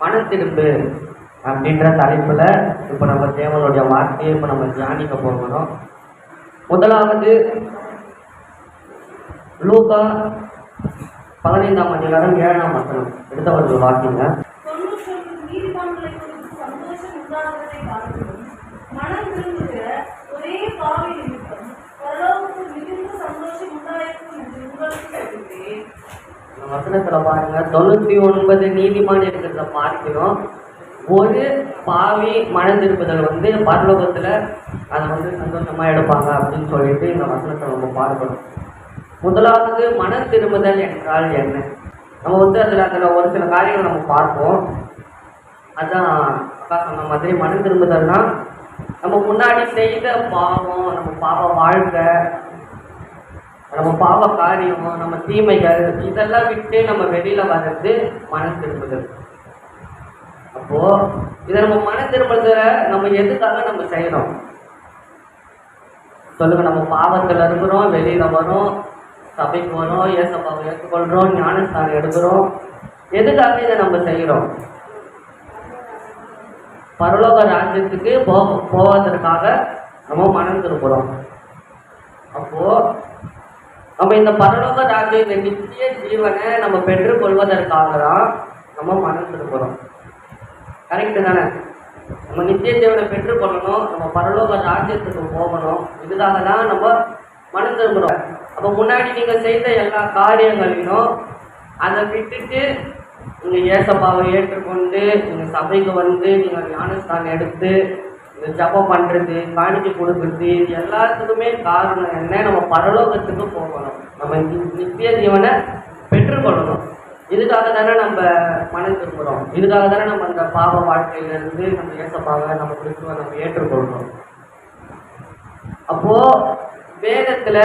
மனத்திருப்பு அப்படின்ற தலைப்புல இப்போ நம்ம தேவனுடைய வார்த்தையை இப்போ நம்ம தியானிக்க போகிறோம். முதலாவது லூகா பதினைந்தாம் அதிகாரம் ஏழாம் வசனம். எடுத்தவர்கள் வாக்கிங்க வசனத்தில் பாருங்கள் தொண்ணூற்றி வசனத்துல பாருங்க தொண்ணூத்தி ஒன்பது நீதிமான் இருக்கிறத பார்க்கிறோம் ஒரு பாவி மணந்திருப்பதில் வந்து பரலோகத்துல அதை வந்து சந்தோஷமா எடுப்பாங்க அப்படின்னு சொல்லிட்டு இந்த வசனத்தை நம்ம பார்க்கணும். முதலாவது மன திரும்புதல் என்றால் என்ன? நம்ம வந்து அதுல அதுல ஒரு சில காரியங்கள் நம்ம பார்ப்போம். அதான் அக்கா சொன்ன மாதிரி மன திரும்புதல்னா நம்ம முன்னாடி செய்த பாவம் நம்ம பாவ வாழ்க்கை நம்ம பாவ காரியம் நம்ம தீமைகள் இதெல்லாம் விட்டு நம்ம வெளியில வர்றது மன திரும்புதல். அப்போ இதை நம்ம மன திரும்புதலை நம்ம எதுக்காக நம்ம செய்யறோம்? சொல்லுங்க நம்ம பாவத்தில் இருக்கிறோம் வெளியில வரோம் சபைக்கு வரோம் ஏசப்பாவை ஏற்றுக்கொள்றோம் ஞானஸ்தானம் எடுக்கிறோம். எதுக்காக இதை நம்ம செய்யறோம்? பரலோக ராஜ்யத்துக்கு போக போவதற்காக நம்ம மனம் திரும்புகிறோம் அப்போ அப்போ நம்ம இந்த பரலோக ராஜ்யம் இந்த நித்திய ஜீவனை நம்ம பெற்றுக்கொள்வதற்காக தான் நம்ம மனம் திரும்புகிறோம் கரெக்டு தானே? நம்ம நித்திய ஜீவனை பெற்றுக்கொள்ளணும் நம்ம பரலோக ராஜ்யத்துக்கு போகணும். இதுக்காக தான் நம்ம மனம் திரும்புகிறோம் அப்போ முன்னாடி நீங்கள் செய்த எல்லா காரியங்களையும் அதை விட்டுட்டு நீங்கள் ஏசப்பாவை ஏற்றுக்கொண்டு நீங்கள் சபைக்கு வந்து நீங்கள் ஞானஸ்தானம் எடுத்து ஜபம் பண்ணுறது காணிக்கை கொடுக்கறது இது எல்லாத்துக்குமே காரணம் என்ன? நம்ம பரலோகத்துக்கு போகணும். நம்ம நித்திய ஜீவனை பெற்றுக்கொள்ளணும். இதுக்காக தானே நம்ம மனம் திரும்புகிறோம் இதுக்காக தானே நம்ம அந்த பாவ வாழ்க்கையிலேருந்து நம்ம ஏசப்பாவை நம்ம கிறிஸ்துவை நம்ம ஏற்றுக்கொள்ளணும் அப்போது வேகத்தில்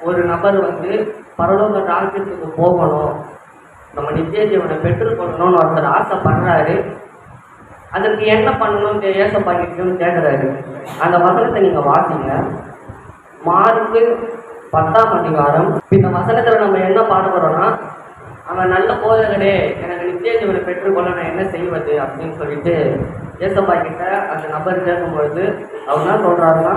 ஒரு நபர் வந்து பரலோக ராஜ்யத்துக்கு போகணும். நம்ம நித்திய ஜீவனை பெற்றுக்கொள்ளணும்னு ஒருத்தர் ஆசைப்படுறாரு. அதற்கு என்ன பண்ணணும்னு ஏசப்பா கிட்டயும் கேட்குறாரு அந்த வசனத்தை நீங்கள் வாசிங்க. மார்க்கு பத்தாம் அதிகாரம். இந்த வசனத்தில் நம்ம என்ன பாடுபடுறோம்னா அவன் நல்ல போதகனே எனக்கு நித்திய ஜீவனை பெற்றுக்கொள்ள நான் என்ன செய்வது அப்படின்னு சொல்லிட்டு ஏசப்பா கிட்ட அந்த நபர் கேட்கும்பொழுது அவர் என்ன சொல்கிறாருன்னா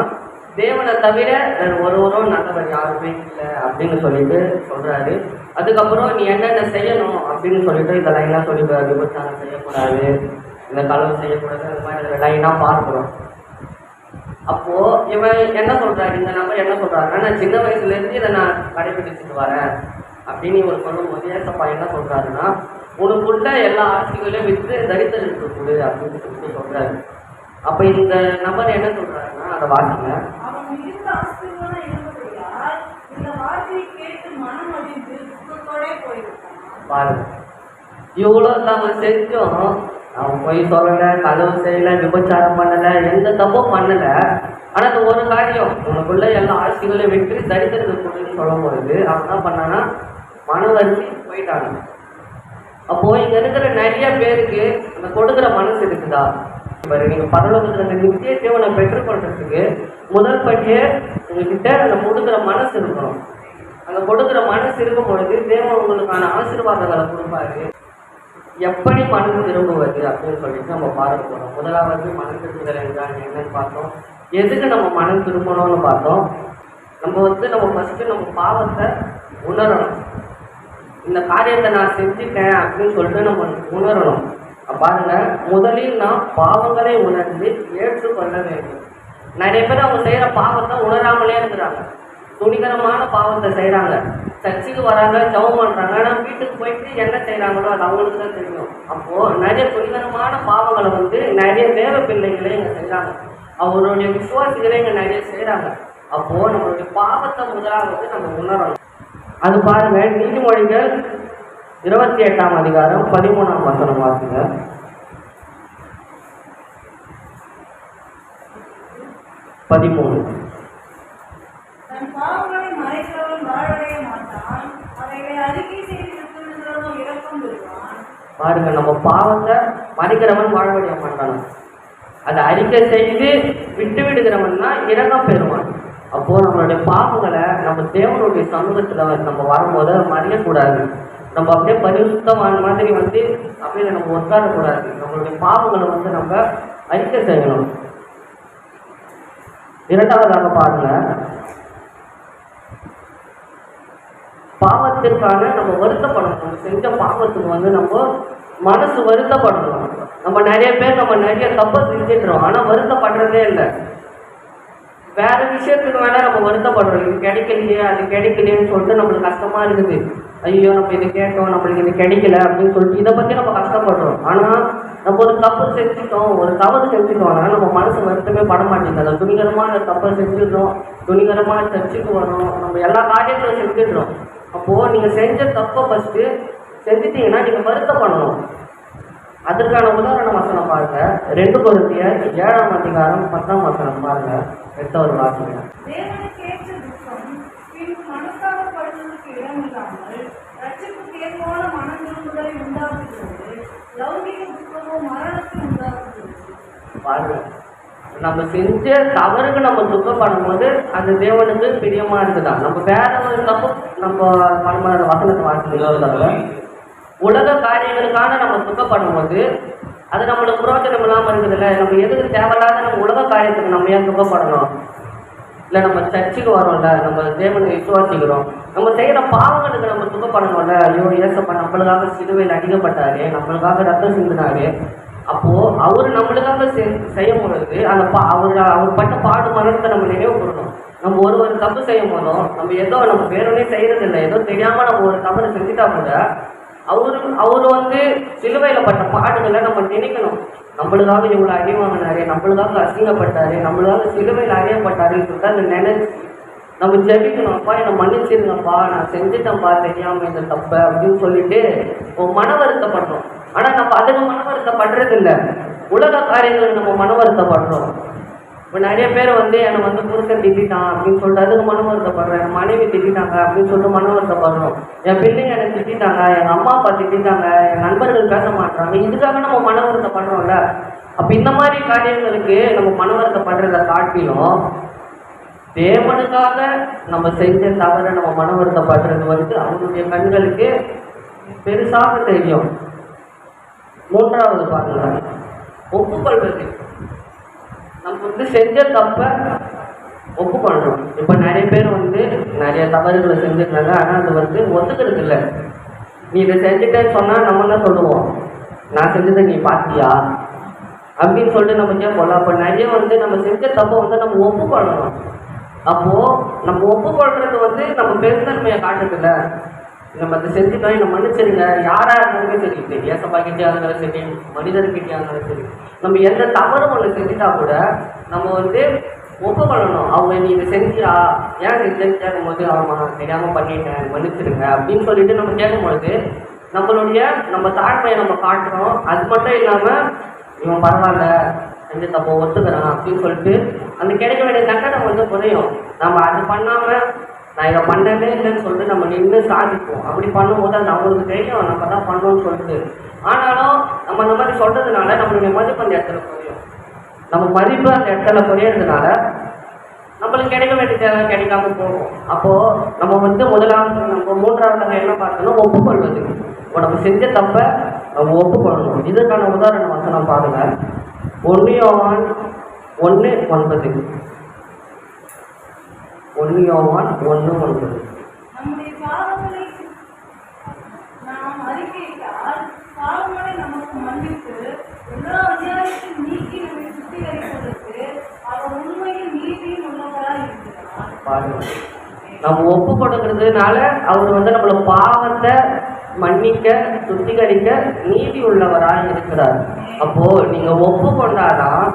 தேவனை தவிர வேறு ஒருவரும் நல்லவர் யாருமே இல்லை அப்படின்னு சொல்லிட்டு சொல்கிறாரு அதுக்கப்புறம் நீ என்னென்ன செய்யணும் அப்படின்னு சொல்லிட்டு இந்த என்ன சொல்லிடுறாரு விபச்சாரம் செய்யக்கூடாது இந்த களவு செய்யக்கூடாது. அந்த மாதிரி லைனாக பார்க்குறோம் அப்போ இவன் என்ன சொல்றாரு இந்த நபர் என்ன சொல்றாருன்னா நான் சின்ன வயசுல இருந்து இதை நான் கடைபிடிச்சிட்டு வரேன். அப்படின்னு இவர் சொல்லும்போது ஏசப்பா என்ன சொல்றாருன்னா உனக்குள்ள எல்லா ஆட்சிகளையும் விற்று தரித்திரத்துக்கு கொடு அப்படின்னு சொல்லிட்டு சொல்றாரு. அப்ப இந்த நபர் என்ன சொல்றாருன்னா அதை வாசிங்க. பாருங்க. இவ்வளோ நம்ம செஞ்சோம். அவன் போய் சொல்லலை களவு செய்யலை விபச்சாரம் பண்ணலை எந்த தப்பும் பண்ணலை. ஆனால் அந்த ஒரு காரியம். உனக்குள்ள எல்லா ஆட்சிகளையும் வெற்றி தரித்திரத்தை கொடுன்னு சொல்லும் பொழுது அவன் என்ன பண்ணான்னா மன போயிட்டாங்க அப்போ இங்க இருக்கிற நிறைய பேருக்கு அந்த கொடுக்குற மனசு இருக்குதா? பாரு நீங்க பரலோகத்துல அந்த நித்திய ஜீவனை பெற்றுக்கொள்றதுக்கு முதல் படியே உங்ககிட்ட அந்த கொடுக்குற மனசு இருக்கணும். அந்த கொடுக்குற மனசு இருக்கும் பொழுது தேவன் உங்களுக்கான ஆசீர்வாதங்களை கொடுப்பாரு. எப்படி மனம் திரும்புவது அப்படின்னு சொல்லிட்டு நம்ம பார்க்க போகிறோம் முதலாவது மனம் திரும்புதல் என்றால் என்னன்னு பார்த்தோம். எதுக்கு நம்ம மனம் திரும்பணும்னு பார்த்தோம்? நம்ம வந்து நம்ம ஃபஸ்ட்டு நம்ம பாவத்தை உணரணும். இந்த காரியத்தை நான் செஞ்சுட்டேன் அப்படின்னு சொல்லிட்டு நம்ம உணரணும். பாருங்க முதலில் நாம் பாவங்களை உணர்ந்து ஏற்றுக்கொள்ள வேண்டும். நிறைய பேர் அவங்க செய்கிற பாவத்தை உணராமலே இருக்கிறாங்க. துணிகரமான பாவத்தை செய்கிறாங்க சர்ச்சுக்கு வராங்க ஜவம் பண்ணுறாங்க ஆனால் வீட்டுக்கு போயிட்டு என்ன செய்கிறாங்களோ அது அவங்களுக்கு தான் தெரியும். அப்போது நிறைய துணிகரமான பாவங்களை வந்து நிறைய தேவ பிள்ளைகளே இங்கே செய்கிறாங்க அவருடைய விசுவாசிகளே இங்கே நிறைய செய்கிறாங்க அப்போது நம்மளுடைய பாவத்தை முதலாவது நம்ம உணரணும். அது பாருங்கள் நீதிமொழிகள் இருபத்தி எட்டாம் அதிகாரம் பதிமூணாம் வசனம் வாசிங்க. பதிமூணு. தன் பாவங்களை மறைக்கிறவன் வாழடைய மாட்டான். அவைகளை அறிக்கை செய்து இறக்கம் பெறுவான் பாருங்க நம்ம பாவத்தை மறைக்கிறவன் வாழ்வடைய மாட்டான். அதை அறிக்கை செய்து விட்டு விடுகிறவன் தான் இறக்கம் பெறுவான். அப்போ நம்மளுடைய பாவங்களை நம்ம தேவனுடைய சமூகத்துல நம்ம வரும்போது மறையக்கூடாது நம்ம அப்படியே பரிசுத்தமான மாதிரி வந்து அப்படியே நம்ம உட்காரக்கூடாது. நம்மளுடைய பாவங்களை வந்து நம்ம அறிக்கை செய்யணும். இரண்டாவதாக பாருங்க பாவத்திற்கான நம்ம வருத்தப்படணும். நம்ம செஞ்ச பாவத்துக்கு வந்து நம்ம மனசு வருத்தப்படணும். நம்ம நிறைய பேர் நம்ம நிறைய தப்பை செஞ்சிடுறோம். ஆனால் வருத்தப்படுறதே இல்லை. வேற விஷயத்துக்கு மேலே நம்ம வருத்தப்படுறோம். இது கிடைக்கலையே அது கிடைக்கலையேன்னு சொல்லிட்டு நம்மளுக்கு கஷ்டமாக இருக்குது. ஐயோ நம்ம இது கேட்டோம் நம்மளுக்கு இது கிடைக்கல அப்படின்னு சொல்லிட்டு இதை பற்றி நம்ம கஷ்டப்படுறோம். ஆனால் நம்ம ஒரு தப்பு செஞ்சுட்டோம் ஒரு தவறு செஞ்சுட்டோம்னா நம்ம மனசு வருத்தமே பட மாட்டேங்குது. அதை அந்த தப்பை செஞ்சிடுறோம் துணிகரமாக சர்ச்சுக்கு வரோம் நம்ம எல்லா காரியங்களும் செஞ்சிடுறோம். அப்போ நீங்க செஞ்ச தப்பை ஃபர்ஸ்ட் செஞ்சுட்டீங்கன்னா நீங்க வருத்தப்படணும் அதற்கான உதாரண வசனம் பாருங்க. ரெண்டு பொருத்திய ஏழாம் அதிகாரம் பத்தாம் வசனம் பாருங்க. துக்கமோ மரணத்தை உண்டாக்குகிறது. பாருங்க. நம்ம செஞ்ச தவறுக்கு நம்ம துக்கப்படும் போது அது தேவனுக்கு பிரியமா இருக்குதா நம்ம வேற ஒரு தப்பு நம்ம பண்ணும்போது அந்த வசனத்தை வாசிக்கிறோம். உலக காரியங்களுக்கான நம்ம துக்கப்படும் போது அது நம்மளுக்கு புரோஜனம் இல்லாமல் இருக்குதுல்ல? நம்ம எதுக்கு தேவையில்லாத நம்ம உலக காரியத்துக்கு நம்ம ஏன் துக்கப்படணும்? இல்லை நம்ம சர்ச்சுக்கு வரோம்ல நம்ம தேவனை விசுவாசிக்கிறோம். நம்ம செய்கிற பாவங்களுக்கு நம்ம துக்கப்படணும்ல? ஐயோ ஏசப்பா நம்மளுக்காக சிலுவையில் அடிக்கப்பட்டாரு நம்மளுக்காக ரத்தம் சிந்தினாரு. அப்போ அவர் நம்மளுக்காக செய்- செய்யும் பொழுது அந்த பா அவர் அவர் பட்ட பாடு மரணத்தை நம்ம நினைவு கூறணும். நம்ம ஒரு ஒரு தப்பு செய்யும் போதும் நம்ம ஏதோ நம்ம வேணும்னே செய்யறதில்லை ஏதோ தெரியாம நம்ம ஒரு தவறு செஞ்சுட்டா கூட அவரு அவர் வந்து சிலுவையில் பட்ட பாடுகளை நம்ம நினைக்கணும். நம்மளுக்காக இவ்வளோ அடி வாங்கினாரு நம்மளுக்காக அசிங்கப்பட்டாரு நம்மளுக்காக சிலுவையில் அறியப்பட்டாருன்னு சொல்லிட்டு அந்த நினைச்சு நம்ம ஜெபிக்கணும். அப்பா என்னை மன்னிச்சிருங்கப்பா நான் செஞ்சுட்டேன்ப்பா தெரியாம இந்த தப்பை அப்படின்னு சொல்லிட்டு மன வருத்தப்படுறோம் ஆனா நம்ம அதுக்கு மன வருத்தப்படுறது உலக காரியங்களுக்கு நம்ம மன வருத்தப்படுறோம் இப்போ நிறைய பேர் வந்து என்னை வந்து புருஷன் திட்டான் அப்படின்னு சொல்லிட்டு அதுக்கு மன வருத்தப்படுறேன் என் மனைவி திட்டாங்க அப்படின்னு சொல்லிட்டு மன வருத்தப்படுறோம் என் பிள்ளைங்க என்னை திட்டாங்க எங்கள் அம்மா அப்பா திட்டாங்க என் நண்பர்கள் பேச மாட்டாங்க இதுக்காக நம்ம மன வருத்தப்படுறோம்ல அப்போ இந்த மாதிரி காரியங்களுக்கு நம்ம மன வருத்தப்படுறதை காட்டிலும் தேவனுக்காக நம்ம செஞ்ச தவறை நம்ம மன வருத்தப்படுறது வந்து அவனுடைய கண்களுக்கு பெருசாக தெரியும். மூன்றாவது பாருங்க ஒப்புக்கொள்வது. நம்ம வந்து செஞ்ச தப்பை ஒப்புக்கொள்ளணும். இப்போ நிறைய பேர் வந்து நிறைய தவறுகளை செஞ்சுருக்காங்க. ஆனால் அது வந்து ஒத்துக்கிறது இல்லை. நீ இதை செஞ்சுட்டேன்னு சொன்னால் நம்ம என்ன சொல்லுவோம்? நான் செஞ்சதை நீ பார்த்தியா? அப்படின்னு சொல்லிட்டு நம்ம கேட்போம்ல அப்போ நிறைய வந்து நம்ம செஞ்ச தப்பை வந்து நம்ம ஒப்புக்கொள்ளணும். அப்போது நம்ம ஒப்புக்கொள்றது வந்து நம்ம பெருந்தன்மையை காட்டுதில்ல நம்ம அதை செஞ்சுட்டோம் நம்ம மன்னிச்சிருங்க யாராக இருந்தாலுமே சரி இப்போ ஏசப்பா கிட்டே இருந்தாலும் சரி மனிதர்கிட்டே இருந்தாலும் சரி நம்ம எந்த தவறும் ஒன்று செஞ்சுட்டா கூட நம்ம வந்து ஒப்புக்கொள்ளணும் அவங்க நீ இதை செஞ்சியா? ஏன் செஞ்சேன்னு கேட்கும்போது ஆமா தெரியாமல் பண்ணிட்டேன் மன்னிச்சிருங்க அப்படின்னு சொல்லிட்டு நம்ம கேட்கும்பொழுது நம்மளுடைய நம்ம தாழ்மையை நம்ம காட்டுறோம். அது மட்டும் இல்லாமல் இவன் பரவாயில்ல செஞ்சு தப்போ ஒத்துக்கிறான் அப்படின்னு சொல்லிட்டு அந்த கிடைக்க வேண்டிய தண்டனை வந்து குறையும். நம்ம அது பண்ணாமல் நான் இதை பண்ணவே இல்லைன்னு சொல்லிட்டு நம்ம நின்று சாதிப்போம். அப்படி பண்ணும்போது அந்த அவங்களுக்கு தெரியும் நம்ம தான் பண்ணோம்னு சொல்லிட்டு. ஆனாலும் நம்ம அந்த மாதிரி சொல்கிறதுனால நம்மளுடைய மதிப்பு அந்த இடத்துல குறையும். நம்ம மதிப்பு அந்த இடத்துல குறையிறதுனால நம்மளுக்கு கிடைக்க வேண்டிய தேவை கிடைக்காம போகும். அப்போது நம்ம வந்து முதலாவது நம்ம மூன்றாவது என்ன பார்க்கணும்? ஒப்புக்கொள்வது. இப்போ நம்ம செஞ்ச தப்பை நம்ம ஒப்புக்கொள்ளணும். இதற்கான உதாரணம் வந்து நான் பாருங்க. ஒன்று ஒன்று ஒன்பது. ஒன்று யோவான் ஒன்று ஒன்பது நம்ம ஒப்பு கொடுக்கறதுனால அவர் வந்து நம்மள பாவத்தை மன்னிக்க சுத்திகரிக்க நீதி உள்ளவராக இருக்கிறார். அப்போ நீங்க ஒப்பு கொண்டாதான்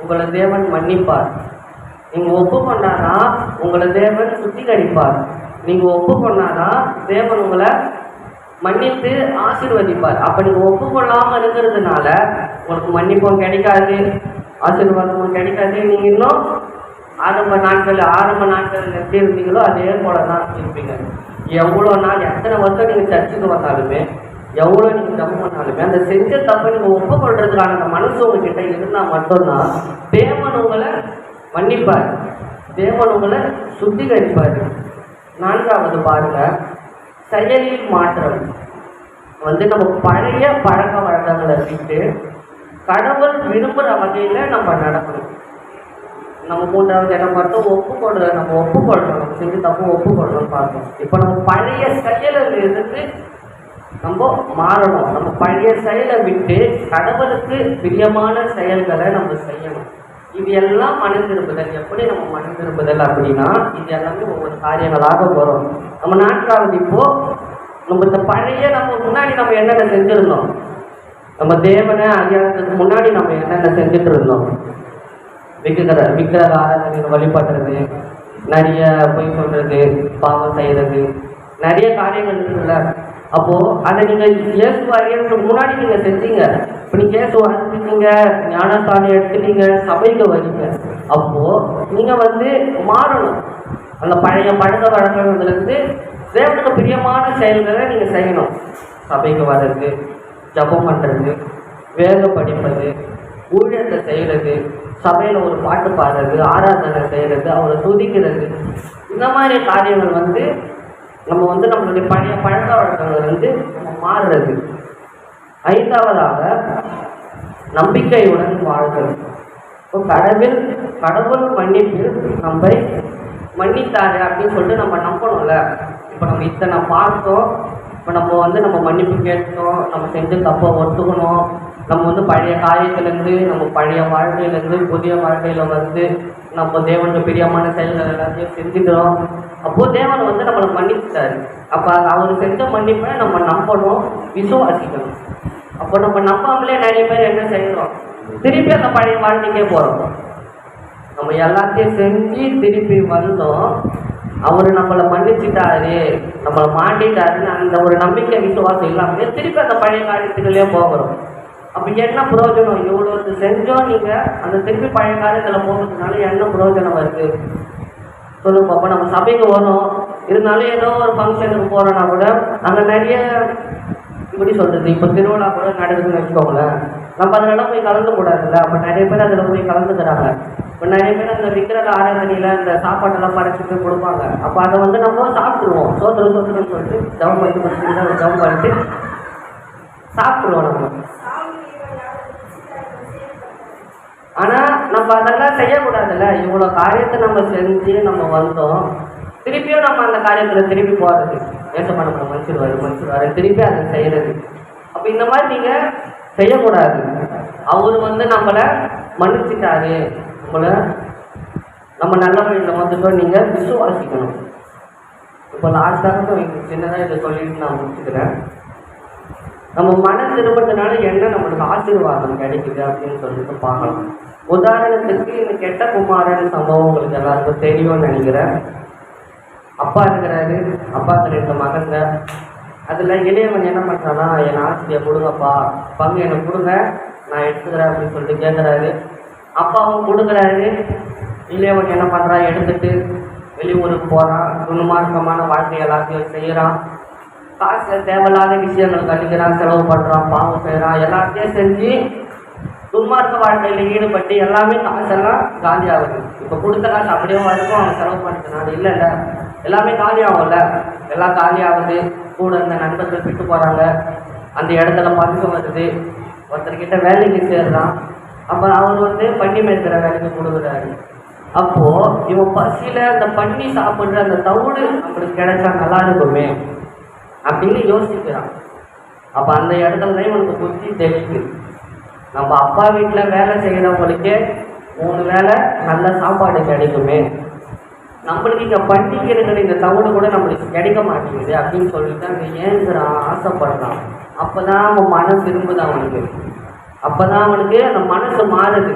உங்களை தேவன் மன்னிப்பார். நீங்க ஒப்பு கொண்டாதான் உங்களை தேவன் சுத்திகரிப்பார். நீங்க ஒப்பு பண்ணாதான் தேவன் உங்களை மன்னித்து ஆசீர்வதிப்பார். அப்ப நீங்க ஒப்புக்கொள்ளாம இருக்கிறதுனால உங்களுக்கு மன்னிப்பும் கிடைக்காது ஆசீர்வாதமும் கிடைக்காது. நீங்க இன்னும் ஆரம்ப நாட்கள் ஆரம்ப நாட்கள் எப்படி இருந்தீங்களோ அதே போல தான் இருப்பீங்க. எவ்வளோ நாள் எத்தனை வருஷம் நீங்கள் சர்ச்சுக்கு வந்தாலுமே எவ்வளோ நீங்கள் தப்பு பண்ணாலுமே அந்த செஞ்ச தப்பை நீங்கள் ஒப்புக்கொள்றதுக்கான அந்த மனசு உங்ககிட்ட இருந்தால் மட்டும்தான் தேவன் உங்களை மன்னிப்பார். தேவன் உங்களை சுத்திகரிப்பார். நான்காவது பாருங்க. செயலில் மாற்றம். வந்து நம்ம பழைய பழக்க வழக்கங்களை விட்டு கடவுள் விரும்புகிற வகையில் நம்ம நடக்கணும். நம்ம மூன்றாவது இடம் பார்த்தோம் ஒப்புக்கொடுற நம்ம ஒப்புக்கொள்றோம். நம்ம செஞ்சு தப்பு ஒப்புக்கொள்றோம் பார்த்தோம். இப்போ நம்ம பழைய செயலில் இருந்து நம்ம மாறணும். நம்ம பழைய செயலை விட்டு கடவுளுக்கு பிரியமான செயல்களை நம்ம செய்யணும். இது எல்லாம் மனம் திரும்புதல் எப்படி நம்ம மனம் திரும்புதல் அப்படின்னா இது எல்லாமே ஒவ்வொரு காரியங்களாக போகிறோம் நம்ம நான்காவது இப்போ நம்ம இந்த பழைய நம்ம முன்னாடி நம்ம என்னென்ன செஞ்சுருந்தோம்? நம்ம தேவனை அறியாததுக்கு முன்னாடி நம்ம என்னென்ன செஞ்சுட்டு இருந்தோம்? விக்கிர விக்கிரக ஆராதனை வழிபடுறது நிறைய பொய் சொல்றது பாவம் செய்யறது நிறைய காரியங்கள் இருக்குல்ல? அப்போ அதை நீங்கள் இயேசு அறியறதுக்கு முன்னாடி நீங்கள் செஞ்சீங்க. இப்போ நீங்க இயேசு அறிஞ்சிட்டீங்க ஞானத்தானி எடுத்துட்டீங்க சபைக்கு வரீங்க அப்போது நீங்கள் வந்து மாறணும். அந்த பழைய பழக்க வழக்கங்கள்லேருந்து தேவனுக்கு பிரியமான செயல்களை நீங்கள் செய்யணும். சபைக்கு வர்றது ஜபம் பண்ணுறது வேக படிப்பது ஊழியத்தை செய்கிறது சபையில் ஒரு பாட்டு பாடுறது ஆராதனை செய்கிறது அவரை துதிக்கிறது. இந்த மாதிரி காரியங்கள் வந்து நம்ம வந்து நம்மளுடைய பழைய பழக்க வழக்கங்கள் வந்து நம்ம மாறுறது. ஐந்தாவதாக நம்பிக்கையுடன் வாழ்தல். இப்போ கடவுள் கடவுள் மன்னிப்பில் நம்மை மன்னித்தாரு அப்படின்னு சொல்லிட்டு நம்ம நம்பணும்ல. இப்போ நம்ம இத்தனை பார்த்தோம். இப்போ நம்ம வந்து நம்ம மன்னிப்பு கேட்கணும் நம்ம செஞ்சு தப்பை ஒத்துக்கணும். நம்ம வந்து பழைய காரியத்திலேருந்து நம்ம பழைய வாழ்க்கையிலேருந்து புதிய வாழ்க்கையில் வந்து நம்ம தேவனுக்கு பிரியமான செயல்கள் எல்லாத்தையும் செஞ்சுக்கிறோம். அப்போது தேவன் வந்து நம்மளை மன்னிச்சிட்டாரு. அப்போ அவர் செஞ்ச மன்னிப்பை நம்ம நம்பணும் விசுவாசிக்கணும். அப்போ நம்ம நம்பாமலே நிறைய பேர் என்ன செய்யணும் திருப்பி அந்த பழைய வாழ்க்கைக்கே போகிறோம் நம்ம எல்லாத்தையும் செஞ்சு திருப்பி வந்தோம். அவர் நம்மளை மன்னிச்சிட்டாரு நம்மளை மாட்டிட்டாருன்னு அந்த ஒரு நம்பிக்கை விசுவாசம் இல்லாமலே திருப்பி அந்த பழைய காரியத்துக்குள்ளே போகிறோம். அப்போ என்ன பிரயோஜனம்? இவ்வளோ செஞ்சோம் நீங்கள் அந்த திருப்பி பழைய காரியத்தில் போகிறதுனால என்ன பிரயோஜனம் இருக்குது சொல்லுங்க அப்போ நம்ம சபைக்கு வரும். இருந்தாலும் ஏதோ ஒரு ஃபங்க்ஷனுக்கு போகிறோன்னா கூட அங்கே நிறைய இப்படி சொல்கிறது இப்போ திருவிழா கூட நடக்குதுன்னு வச்சுக்கோங்களேன். நம்ம அதிலலாம் போய் கலந்து கூடாதுல்ல. அப்போ நிறைய பேர் அதில் போய் கலந்துக்கிறாங்க. இப்போ நிறைய பேர் அந்த விக்கிரக ஆராதனையில் அந்த சாப்பாட்டெல்லாம் படைச்சிட்டு கொடுப்பாங்க. அப்போ அதை வந்து நம்ம சாப்பிட்ருவோம் சோத்துரு சோத்துருன்னு சொல்லிட்டு ஜவம் பண்ணி கொடுத்துட்டு ஜவம் பண்ணிட்டு சாப்பிட்ருவோம் நம்ம. ஆனால் நம்ம அதெல்லாம் செய்யக்கூடாதுல்ல. இவ்வளோ காரியத்தை நம்ம செஞ்சு நம்ம வந்தோம். திருப்பியும் நம்ம அந்த காரியத்தில் திருப்பி போகிறது ஏசப்பா நம்மளை மனுஷன் வர திருப்பி அதை செய்கிறது அப்போ இந்த மாதிரி நீங்கள் செய்யக்கூடாது. அவர் வந்து நம்மளை மன்னிச்சிட்டாரு. நம்மளை நம்ம நல்ல வழியில் வந்துட்டோம் நீங்கள் விசுவாசிக்கணும். இப்போ லாஸ்ட்டாக சின்னதாக இதை சொல்லிட்டு நான் முடிச்சுக்கிறேன். நம்ம மன திரும்பத்தினால என்ன நம்மளுக்கு ஆசீர்வாதம் கிடைக்குது அப்படின்னு சொல்லிட்டு பார்க்கலாம். உதாரணத்துக்கு இந்த கெட்ட குமாரன் சம்பவம் உங்களுக்கு எல்லாருக்கும் தெரியும்னு நினைக்கிறேன். அப்பா இருக்கிறாரு. அப்பா சொல்லியிருக்க மகங்க அதில் இளையவன் என்ன பண்ணுறான்னா என் ஆசிரியை கொடுங்கப்பா. பங்கு எனக்கு கொடுங்க. நான் எடுத்துக்கிறேன் அப்படின்னு சொல்லிட்டு கேட்குறாரு அப்பாவும் கொடுக்குறாரு. இளையவன் என்ன பண்ணுறான் எடுத்துட்டு வெளியூருக்கு போகிறான் துன்மார்க்கமான வாழ்க்கை எல்லாத்தையும் செய்கிறான் காசு தேவையில்லாத விஷயங்கள் கழிக்கிறான் செலவு பண்ணுறான் பாவம் செய்கிறான் எல்லாத்தையும் செஞ்சு துன்மார்க்க வாழ்க்கையில் ஈடுபட்டு எல்லாமே காசெல்லாம் காந்தியாகுது இப்போ கொடுத்த காசு அப்படியே வரைக்கும் அவன் செலவு பண்ணிக்கிறான். இல்லை எல்லாமே எல்லாமே காலியாகும்ல? எல்லாம் காலியாகுது. கூட இருந்த நண்பர்கள் விட்டு போகிறாங்க அந்த இடத்துல பங்கு வருது. ஒருத்தர்கிட்ட வேலைக்கு சேர்றான். அப்போ அவர் வந்து பண்ணி மேய்க்கிற வேலைக்கு கொடுக்குறாரு அப்போது இவன் பசியில் அந்த பண்ணி சாப்பிட்ற அந்த தவிடு நம்மளுக்கு கிடைச்சா நல்லா இருக்குமே அப்படின்னு யோசிக்கிறான். அப்போ அந்த இடத்துல தான் இவனுக்கு புத்தி தெளிக்கு நம்ம அப்பா வீட்டில் வேலை செய்கிறவங்களுக்கே மூணு வேலை நல்ல சாப்பாடு கிடைக்குமே. நம்மளுக்கு இங்கே பண்டிகைகள் இந்த தவணை கூட நம்மளுக்கு கிடைக்க மாட்டேங்குது அப்படின்னு சொல்லிட்டு அங்கே ஏங்குறான் ஆசைப்படுறான். அப்போ தான் அவன் மனம் திரும்புது அவனுக்கு. அப்போ தான் அவனுக்கு அந்த மனசு மாறுது.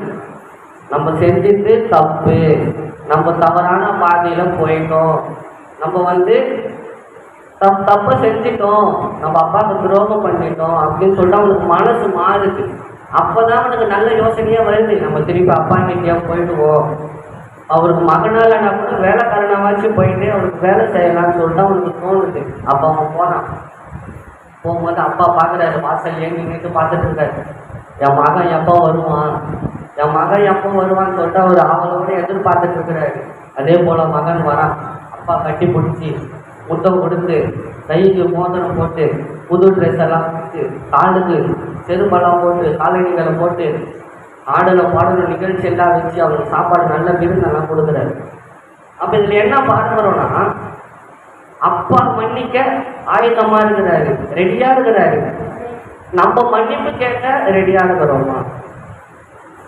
நம்ம செஞ்சுட்டு தப்பு. நம்ம தவறான பாதையில் போயிட்டோம். நம்ம வந்து தப் தப்பை செஞ்சிட்டோம். நம்ம அப்பாவுக்கு துரோகம் பண்ணிட்டோம் அப்படின்னு சொல்லிட்டு அவனுக்கு மனசு மாறுது. அப்போ தான் அவனுக்கு நல்ல யோசனையாக வருது. நம்ம திருப்பி அப்பா கிட்டேயா போயிடுவோம். அவருக்கு மகனாலனா கூட வேலைக்காரனாவாச்சும் போயிட்டு அவருக்கு வேலை செய்யலாம்னு சொல்லிட்டு அவனுக்கு தோணுது. அப்போ அவன் போனான். போகும்போது அப்பா பார்க்குறாரு வாசல் ஏங்கி நின்று பார்த்துட்டு இருக்காரு. என் மகன் எப்போ வருவான்? என் மகன் எப்போ வருவான்னு சொல்லிட்டு அவர் ஆவலோட எதிர்பார்த்துட்டு இருக்கிறாரு. அதே போல் மகன் வரான். அப்பா கட்டி பிடிச்சி முத்தம் கொடுத்து கைக்கு மோதிரம் போட்டு புது ட்ரெஸ் எல்லாம் போட்டு காலுக்கு செருப்பெல்லாம் போட்டு காலணிகளை போட்டு ஆடல பாடல நிகழ்ச்சி எல்லாம் வச்சு அவருக்கு சாப்பாடு நல்ல விருந்தெல்லாம் கொடுக்குறாரு. அப்போ இதில் என்ன பாடுறோம்னா அப்பா மன்னிக்க ஆயுதமா இருக்கிறாரு ரெடியா இருக்கிறாரு. நம்ம மன்னிப்பு கேட்க ரெடியா இருக்கிறோமா?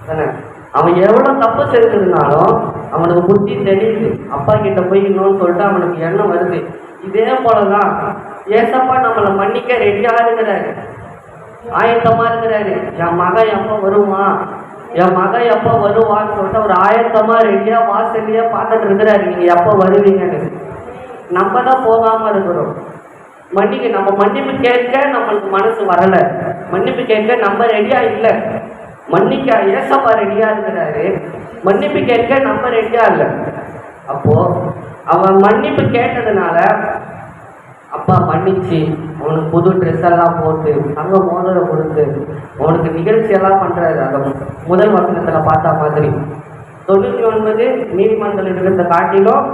தானே? அவன் எவ்வளவு தப்பு செஞ்சிருந்தாலும் அவனுக்கு புத்தி தெரியுது அப்பா கிட்ட போயிடணும்னு சொல்லிட்டு அவனுக்கு எண்ணம் வருது. இதே போலதான் ஏசப்பா நம்மளை மன்னிக்க ரெடியா இருக்கிறாரு. ஆயத்தமா இருக்கிறாரு. என் மகன் எப்போ வருவான் என் மகன் எப்போ வருவான்னு சொல்லிட்டு அவர் ஆயத்தமா ரெடியாக வாசல்லையே பார்த்துட்டு இருக்கிறாரு. நீங்க எப்போ வருவீங்கன்னு. நம்ம தான் போகாம இருக்கிறோம். மன்னிக்க நம்ம மன்னிப்பு கேட்க நம்மளுக்கு மனசு வரல. மன்னிப்பு கேட்க நம்ம ரெடியா இல்லை. மன்னிக்க ஏசப்பா ரெடியா இருக்கிறாரு. மன்னிப்பு கேட்க நம்ம ரெடியா இல்லை. அப்போ அவன் மன்னிப்பு கேட்டதுனால அப்பா மன்னிச்சு அவனுக்கு புது ட்ரெஸ் எல்லாம் போட்டு அங்கே மோதிரம் கொடுத்து அவனுக்கு நிகழ்ச்சி எல்லாம் பண்றாரு. அந்த முதல் வசனத்தில் பார்த்தா மாதிரி. தொண்ணூற்றி ஒன்பது நீதிமன்றம் இருக்கிறத காட்டிலும்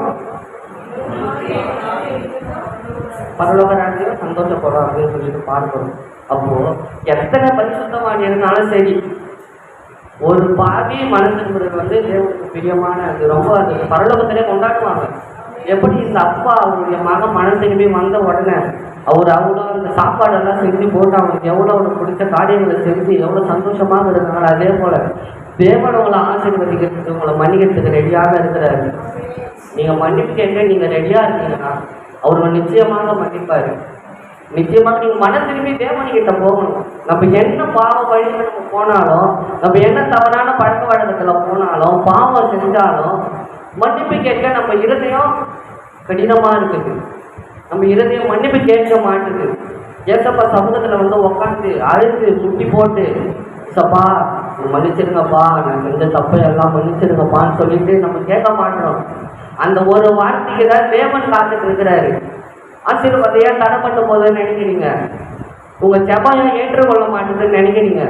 பரலோக ராஜ்யம் சந்தோஷப்படும் அப்படின்னு சொல்லிட்டு பார்க்கணும். அப்போ எத்தனை பரிசுத்தமான இருந்தாலும் சரி ஒரு பாவி மனதிருப்பது வந்து தேவனுக்கு பிரியமான அது. ரொம்ப அது பரலோகத்திலே கொண்டாடுவாங்க. எப்படி இந்த அப்பா அவருடைய மகன் மனம் திரும்பி வந்த உடனே அவர் அவ்வளோ அந்த சாப்பாடெல்லாம் செஞ்சு போட்டு அவனுக்கு எவ்வளோ அவனுக்கு பிடிச்ச காரியங்களை செஞ்சு எவ்வளோ சந்தோஷமாக இருந்தாங்களோ அதே போல் தேவன் உங்களை ஆசீர்வதிக்கிறதுக்கு உங்களை மன்னிக்கிறதுக்கு ரெடியாக இருக்கிறாரு. நீங்கள் மன்னிப்பு கேட்க நீங்கள் ரெடியாக இருக்கீங்கன்னா அவர் நிச்சயமாக மன்னிப்பார். நிச்சயமாக நீங்கள் மன திரும்பி தேவனிக்கிட்ட போகணும். நம்ம என்ன பாவ வழியில் நம்ம போனாலும் நம்ம என்ன தவறான பழக்க வழக்கத்தில் போனாலும் பாவம் செஞ்சாலும் மன்னிப்பு கேட்க நம்ம இருதயம் கடினமாக இருக்குது. நம்ம இருதயம் மன்னிப்பு கேட்க மாட்டுது. ஏசப்பா சமூகத்தில் வந்து உட்காந்து அழுது முட்டி போட்டு சப்பா மன்னிச்சிருங்கப்பா நான் செஞ்ச தப்பை எல்லாம் மன்னிச்சிருங்கப்பான்னு சொல்லிட்டு நம்ம கேட்க மாட்டோம். அந்த ஒரு வார்த்தைக்கு தான் தேவன் காத்துட்டு இருக்கிறாரு. ஆசீர்வாதம் ஏன் தடைப்பட்டு போதுன்னு நினைக்கிறீங்க? உங்க செபாயம் ஏற்றுக்கொள்ள மாட்டேங்குதுன்னு நினைக்கிறீங்க?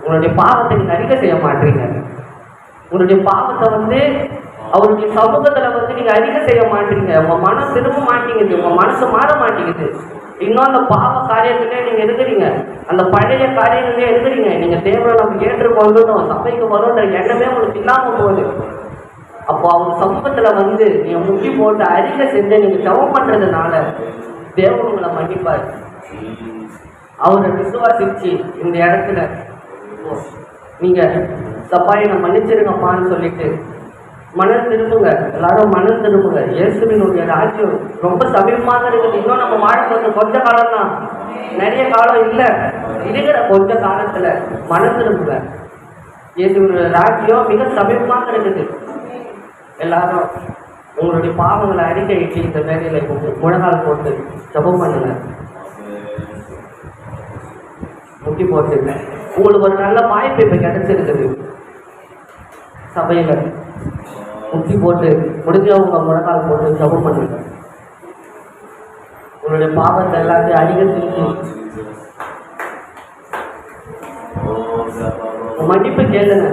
உங்களுடைய பாவத்தை நீங்க அறிக்கை செய்ய மாட்டீங்க. உங்களுடைய பாவத்தை வந்து அவருடைய சமூகத்துல வந்து நீங்க அதிகம் செய்ய மாட்டீங்க. உங்க மனம் திரும்ப மாட்டேங்குது. உங்க மனசு மாற மாட்டேங்குது. இன்னும் அந்த பாவ காரியத்திலே நீங்க இருக்கிறீங்க. அந்த பழைய காரியங்களே இருக்கிறீங்க. நீங்க தேவனை நம்ம ஏற்றுக்கொள்ளணும் சபைக்கு வரும்ன்ற எண்ணமே உங்களுக்கு இல்லாம போகுது. அப்போ அவங்க சமூகத்துல வந்து நீங்க முட்டி போட்டு அறிக்கை செஞ்சு நீங்க ஜெபம் பண்றதுனால தேவன் உங்களை மன்னிப்பார். அவரை விசுவாசிச்சு இந்த இடத்துல. நீங்க சப்பாயை நான் மன்னிச்சிருங்கப்பான்னு சொல்லிட்டு மனம் திரும்புங்க. எல்லாரும் மனம் திரும்புங்க. இயேசுவினுடைய ராஜ்யம் ரொம்ப சமீபமாக இருக்குது. இன்னும் நம்ம வாழ்க்கை கொஞ்ச காலம் தான் நிறைய காலம் இல்லை. இருக்கிற கொஞ்ச காலத்துல மனம் திரும்புங்க. இயேசுவினுடைய ராஜ்யம் மிக சமீபமாக இருக்குது. எல்லாரும் உங்களுடைய பாவங்களை அறிக்கையிட்டு இந்த வேலையில இப்போ முழங்கால் போட்டு ஜெபம் பண்ணுங்க. முட்டி போட்டுங்க உங்களுக்கு ஒரு நல்ல வாய்ப்பு இப்போ கிடைச்சிருக்குது. சபையில. முட்டி போட்டு முடிஞ்சவங்க முழங்கால் போட்டு ஜபம் பண்ணுங்க. உங்களுடைய பாவத்தை எல்லாத்தையும் அதிகரித்து செஞ்சு மன்னிப்பு கேளுங்க.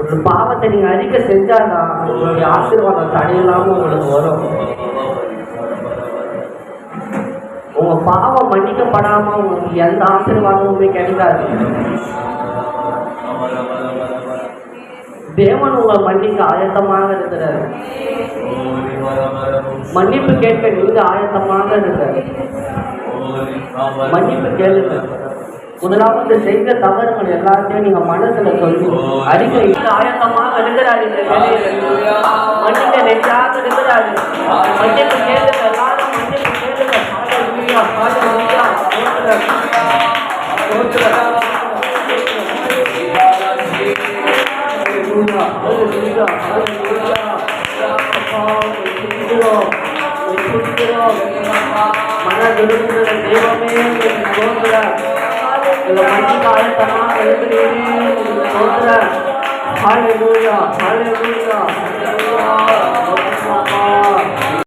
ஒரு பாவத்தை நீங்க அறிக்கை செஞ்சாதான் உங்களுடைய ஆசீர்வாதம் தடையில்லாம உங்களுக்கு வரும். உங்க பாவம் மன்னிக்கப்படாம உங்களுக்கு எந்த ஆசீர்வாதமுமே கிடைக்காது. தேவன் உங்களை மன்னிக்க ஆயத்தமாக இருக்கிறார். மன்னிப்பு கேட்க நீங்க ஆயத்தமாக இருக்கிறார். மன்னிப்பு கேளுங்க. முதலாவது செய்த தவறுகள் எல்லாத்தையும் நீங்க மனசுல சொல்லி. அறிக்கை ஆயத்தமாக இருக்கிறாரு இந்த மன்னிக்க நெஞ்சாக இருக்கிறாரு மன்னிப்பு கேளுங்க. எல்லாரும் மன்னிப்பு கேளுங்க. హల్లెలూయా హల్లెలూయా మన దొరుకుతున్న దేవమే